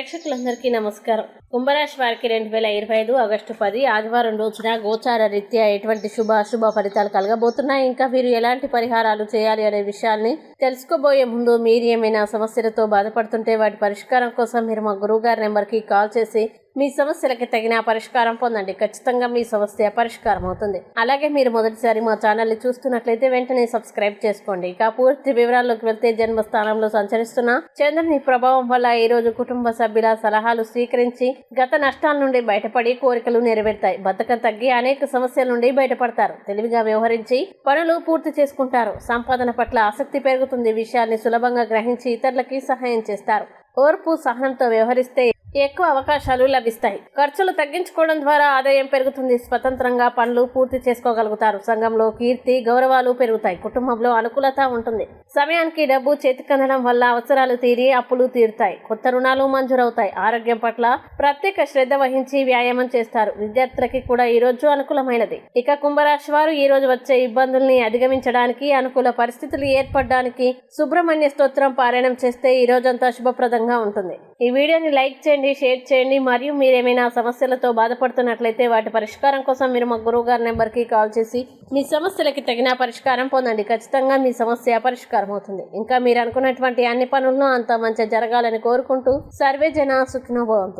ప్రేక్షకులందరికీ నమస్కారం. కుంభరాశి వారికి రెండు వేల ఇరవై ఐదు ఆగస్టు పది ఆదివారం రోజున గోచార రీత్యా ఎటువంటి శుభ అశుభ ఫలితాలు కలగబోతున్నాయి? ఇంకా వీరు ఎలాంటి పరిహారాలు చేయాలి అనే విషయాల్ని తెలుసుకోబోయే ముందు మీరు ఏమైనా సమస్యలతో బాధపడుతుంటే వాటి పరిష్కారం కోసం మీరు మా గురువు గారి నెంబర్కి కాల్ చేసి మీ సమస్యలకి తగిన పరిష్కారం పొందండి. ఖచ్చితంగా మీ సమస్య పరిష్కారం అవుతుంది. అలాగే మీరు మొదటిసారి మా ఛానల్ని చూస్తున్నట్లయితే వెంటనే సబ్స్క్రైబ్ చేసుకోండి. ఇక పూర్తి వివరాల్లోకి వెళ్తే జన్మస్థానంలో సంచరిస్తున్న చంద్రుని ప్రభావం వల్ల ఈ రోజు కుటుంబ సభ్యుల సలహాలు స్వీకరించి గత నష్టాల నుండి బయటపడి కోరికలు నెరవేరుతాయి. బతకం తగ్గి అనేక సమస్యల నుండి బయటపడతారు. తెలివిగా వ్యవహరించి పనులు పూర్తి చేసుకుంటారు. సంపాదన పట్ల ఆసక్తి పెరుగుతుంది. విషయాన్ని సులభంగా గ్రహించి ఇతరులకి సహాయం చేస్తారు. ఓర్పు సహనంతో వ్యవహరిస్తే ఎక్కువ అవకాశాలు లభిస్తాయి. ఖర్చులు తగ్గించుకోవడం ద్వారా ఆదాయం పెరుగుతుంది. స్వతంత్రంగా పనులు పూర్తి చేసుకోగలుగుతారు. సంఘంలో కీర్తి గౌరవాలు పెరుగుతాయి. కుటుంబంలో అనుకూలత ఉంటుంది. సమయానికి డబ్బు చేతికందడం వల్ల అవసరాలు తీరి అప్పులు తీరుతాయి. కొత్త రుణాలు మంజూరవుతాయి. ఆరోగ్యం పట్ల ప్రత్యేక శ్రద్ధ వహించి వ్యాయామం చేస్తారు. విద్యార్థులకి కూడా ఈ రోజు అనుకూలమైనది. ఇక కుంభరాశి వారు ఈ రోజు వచ్చే ఇబ్బందుల్ని అధిగమించడానికి అనుకూల పరిస్థితులు ఏర్పడడానికి సుబ్రహ్మణ్య స్తోత్రం పారాయణం చేస్తే ఈ రోజంతా శుభప్రదంగా ఉంటుంది. ఈ వీడియోని లైక్ చేయండి షేర్ చేయండి. మరియు మీరు ఏమైనా సమస్యలతో బాధపడుతున్నట్లయితే వాటి పరిష్కారం కోసం మీరు మా గురువు గారి నెంబర్కి కాల్ చేసి మీ సమస్యలకి తగిన పరిష్కారం పొందండి. ఖచ్చితంగా మీ సమస్య పరిష్కారం అవుతుంది. ఇంకా మీరు అనుకున్నటువంటి అన్ని పనులను అంత మంచి జరగాలని కోరుకుంటూ సర్వే జన సుఖినోభవంతు